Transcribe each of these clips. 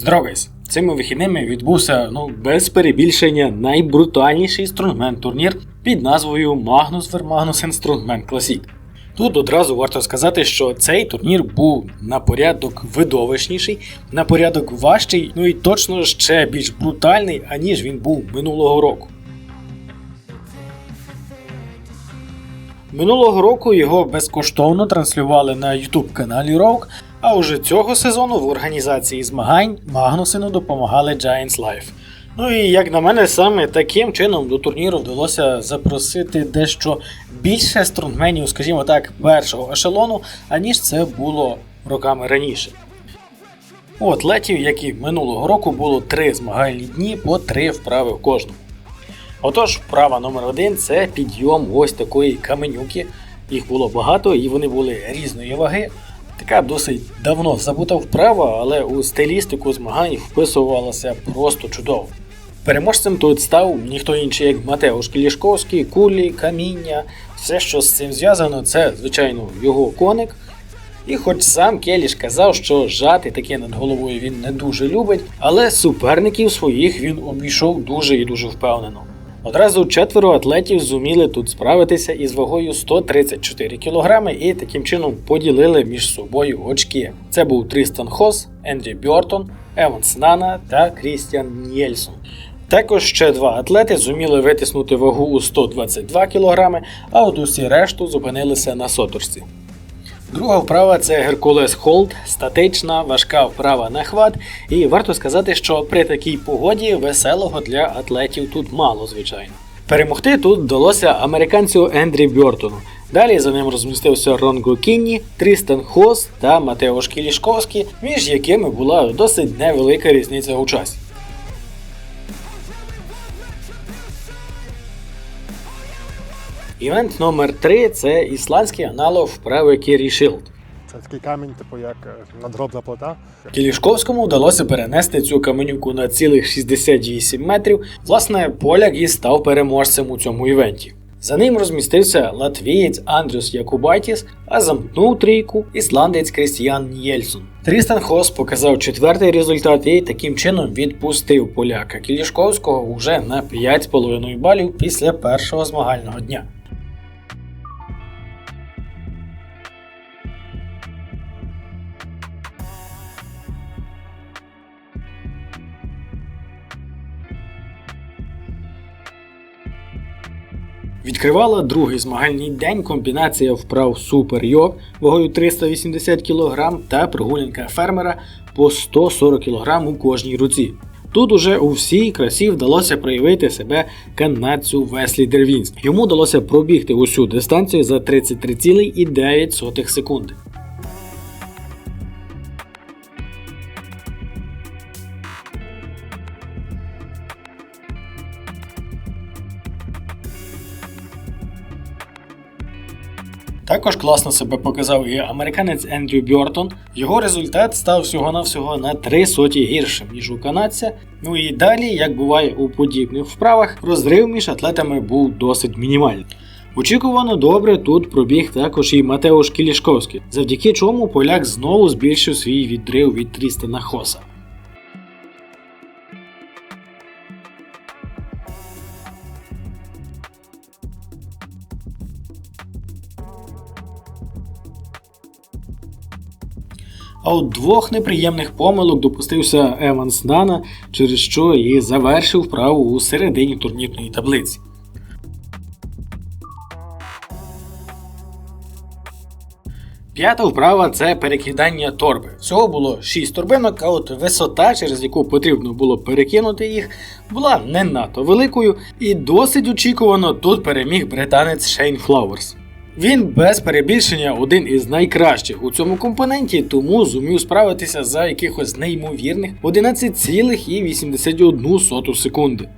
Здравейсь! Цими вихідними відбувся ну без перебільшення найбрутальніший струнгмен турнір під назвою Magnus Vermagnus Strongman Classic. Тут одразу варто сказати, що цей турнір був на порядок видовищніший, на порядок важчий, ну і точно ще більш брутальний, аніж він був минулого року. Минулого року його безкоштовно транслювали на YouTube каналі Rogue, а уже цього сезону в організації змагань Магнусину допомагали Giants Life. Ну і як на мене, саме таким чином до турніру вдалося запросити дещо більше стронгменів, скажімо так, першого ешелону, аніж це було роками раніше. У атлетів, як і минулого року, було три змагальні дні по три вправи в кожному. Отож, вправа номер один це підйом ось такої каменюки. Їх було багато і вони були різної ваги. Така досить давно забута вправа, але у стилістику змагань вписувалася просто чудово. Переможцем тут став ніхто інший, як Матеуш Кілішковський, кулі, каміння, все, що з цим зв'язано, це, звичайно, його коник. І хоч сам Келіш казав, що жати таке над головою він не дуже любить, але суперників своїх він обійшов дуже і дуже впевнено. Одразу четверо атлетів зуміли тут справитися із вагою 134 кг і таким чином поділили між собою очки. Це був Трістан Хос, Ендрі Бьортон, Еванс Нана та Крістіан Нєльсон. Також ще два атлети зуміли витиснути вагу у 122 кг, а от усі решту зупинилися на соторці. Друга вправа це Геркулес Холд, статична, важка вправа на хват. І варто сказати, що при такій погоді веселого для атлетів тут мало, звичайно. Перемогти тут вдалося американцю Ендрі Бьортону. Далі за ним розмістився Ронго Кінні, Трістан Хос та Матео Шкілішковський, між якими була досить невелика різниця у часі. Івент номер 3 це ісландський аналог вправи Кірі Шилд. Це такий камінь, типу як е, надгробна плита. Кілішковському вдалося перенести цю каменюку на цілих 68 метрів. Власне, поляк і став переможцем у цьому івенті. За ним розмістився латвієць Андрюс Якубайтіс, а замкнув трійку ісландець Крістіян Єльсон. Трістан Хос показав четвертий результат і таким чином відпустив поляка Кілішковського уже на 5,5 балів після першого змагального дня. Відкривала другий змагальний день комбінація вправ Супер Йог вагою 380 кг та прогулянка фермера по 140 кг у кожній руці. Тут уже у всій красі вдалося проявити себе канадцю Веслі Дервінськ. Йому вдалося пробігти усю дистанцію за 33,9 секунди. Також класно себе показав і американець Ендрю Бьортон. Його результат став всього-навсього на 3 соті гіршим, ніж у канадця. Ну і далі, як буває у подібних вправах, розрив між атлетами був досить мінімальний. Очікувано добре тут пробіг також і Матеуш Кілішковський, завдяки чому поляк знову збільшив свій відрив від Трістана Хоса. А от двох неприємних помилок допустився Еванс Нана, через що і завершив вправу у середині турнірної таблиці. П'ята вправа це перекидання торби. Всього було 6 торбинок, а от висота, через яку потрібно було перекинути їх, була не надто великою, і досить очікувано тут переміг британець Шейн Флауерс. Він без перебільшення один із найкращих у цьому компоненті, тому зумів справитися за якихось неймовірних 11,81 секунди.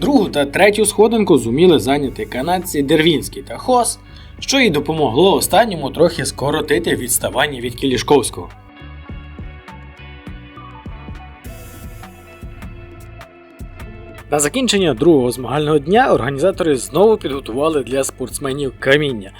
Другу та третю сходинку зуміли зайняти канадці Дервінський та Хос, що й допомогло останньому трохи скоротити відставання від Кілішковського. На закінчення другого змагального дня організатори знову підготували для спортсменів каміння.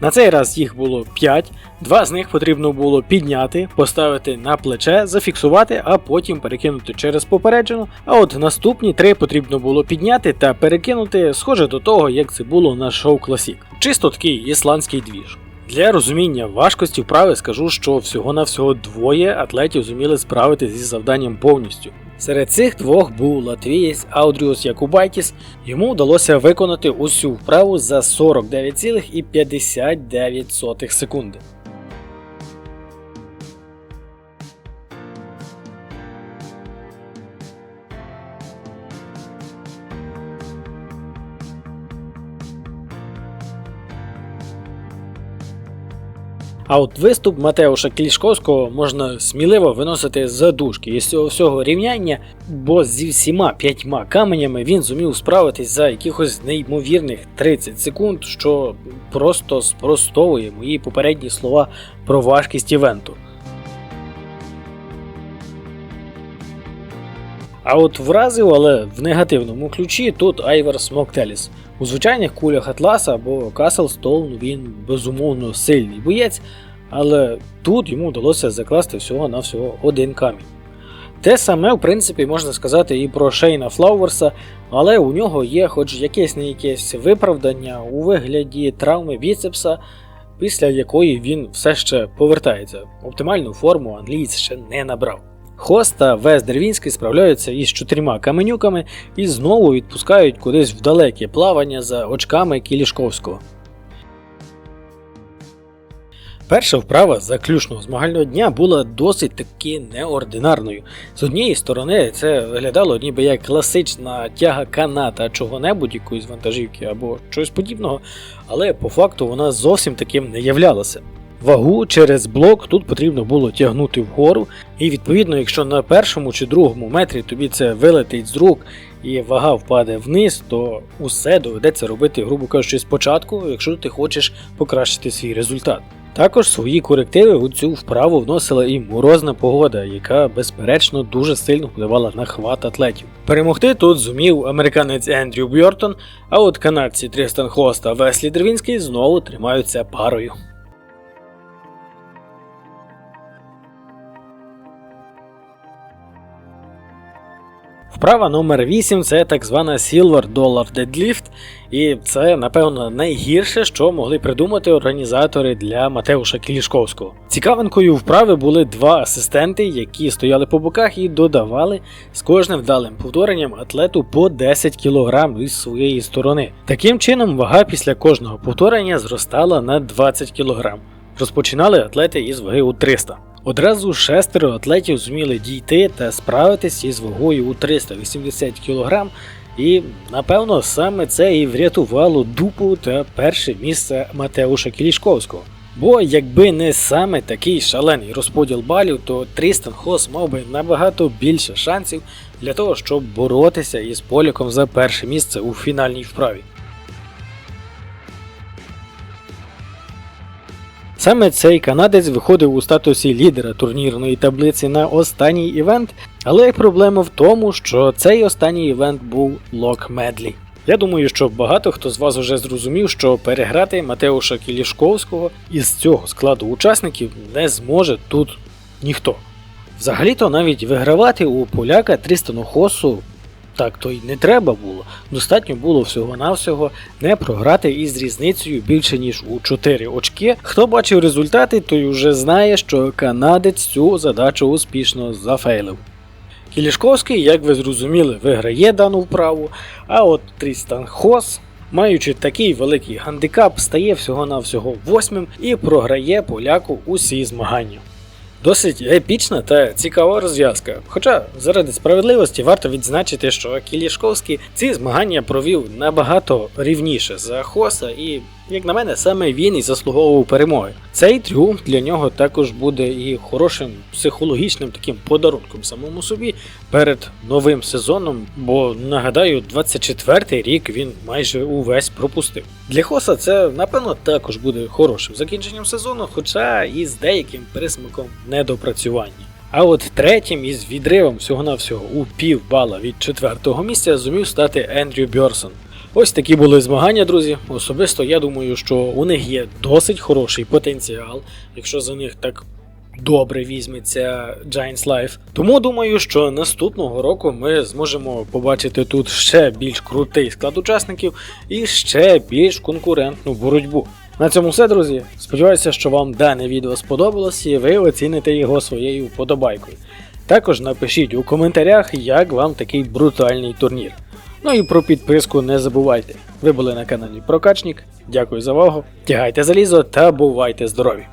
На цей раз їх було 5, два з них потрібно було підняти, поставити на плече, зафіксувати, а потім перекинути через попереджену. А от наступні три потрібно було підняти та перекинути, схоже до того, як це було на шоу Classic. Чисто такий ісландський двіж. Для розуміння важкості вправи скажу, що всього-навсього двоє атлетів зуміли справитися зі завданням повністю. Серед цих двох був латвієць Аудріус Якубайтіс. Йому вдалося виконати усю вправу за 49,59 секунди. А от виступ Матеуша Клішковського можна сміливо виносити з задушки із цього всього рівняння, бо зі всіма п'ятьма каменями він зумів справитись за якихось неймовірних 30 секунд, що просто спростовує мої попередні слова про важкість івенту. А от вразив, але в негативному ключі тут Айвер Смоктеліс. У звичайних кулях Атласа або Каслстоун він безумовно сильний боєць, але тут йому вдалося закласти всього-навсього один камінь. Те саме, в принципі, можна сказати і про Шейна Флауерса, але у нього є хоч якесь не якесь виправдання у вигляді травми біцепса, після якої він все ще повертається. Оптимальну форму англієць ще не набрав. Хост та Вес Дервінський справляються із чотирма каменюками і знову відпускають кудись в далеке плавання за очками Кілішковського. Перша вправа заключного змагального дня була досить таки неординарною. З однієї сторони, це виглядало ніби як класична тяга каната чого-небудь, якоїсь вантажівки або щось подібного, але по факту вона зовсім таким не являлася. Вагу через блок тут потрібно було тягнути вгору, і відповідно, якщо на першому чи другому метрі тобі це вилетить з рук і вага впаде вниз, то усе доведеться робити, грубо кажучи, спочатку, якщо ти хочеш покращити свій результат. Також свої корективи у цю вправу вносила і морозна погода, яка безперечно дуже сильно впливала на хват атлетів. Перемогти тут зумів американець Ендрю Бьортон, а от канадці Трістан Хост та Веслі Дервінський знову тримаються парою. Вправа номер 8 це так звана Silver Dollar Deadlift, і це, напевно, найгірше, що могли придумати організатори для Матеуша Кілішковського. Цікавинкою вправи були два асистенти, які стояли по боках і додавали з кожним вдалим повторенням атлету по 10 кг із своєї сторони. Таким чином, вага після кожного повторення зростала на 20 кг. Розпочинали атлети із ваги у 300 Одразу шестеро атлетів зуміли дійти та справитись із вагою у 380 кг, і напевно саме це і врятувало дупу та перше місце Матеуша Кілішковського. Бо якби не саме такий шалений розподіл балів, то Трістан Хос мав би набагато більше шансів для того, щоб боротися із Поліком за перше місце у фінальній вправі. Саме цей канадець виходив у статусі лідера турнірної таблиці на останній івент, але проблема в тому, що цей останній івент був Лок Медлі. Я думаю, що багато хто з вас вже зрозумів, що переграти Матеуша Кілішковського із цього складу учасників не зможе тут ніхто. Взагалі-то навіть вигравати у поляка Трістану Хосу так то й не треба було. Достатньо було всього-навсього не програти із різницею більше ніж у 4 очки. Хто бачив результати, той вже знає, що канадець цю задачу успішно зафейлив. Кілішковський, як ви зрозуміли, виграє дану вправу, а от Трістан Хос, маючи такий великий гандикап, стає всього-навсього восьмим і програє поляку усі змагання. Досить епічна та цікава розв'язка. Хоча заради справедливості варто відзначити, що Кілішковський ці змагання провів набагато рівніше за Хоса, і, як на мене, саме він і заслуговував перемоги. Цей тріумф для нього також буде і хорошим психологічним таким подарунком самому собі перед новим сезоном, бо нагадаю, 24-й рік він майже увесь пропустив. Для Хоса це напевно також буде хорошим закінченням сезону, хоча і з деяким присмаком недопрацювання. А от третім із відривом всього-навсього у пів бала від четвертого місця зумів стати Ендрю Бьорсон. Ось такі були змагання, друзі. Особисто я думаю, що у них є досить хороший потенціал, якщо за них так добре візьметься Giants Life. Тому думаю, що наступного року ми зможемо побачити тут ще більш крутий склад учасників і ще більш конкурентну боротьбу. На цьому все, друзі. Сподіваюся, що вам дане відео сподобалось і ви оціните його своєю вподобайкою. Також напишіть у коментарях, як вам такий брутальний турнір. Ну і про підписку не забувайте. Ви були на каналі Прокачник. Дякую за увагу. Тягайте залізо та бувайте здорові!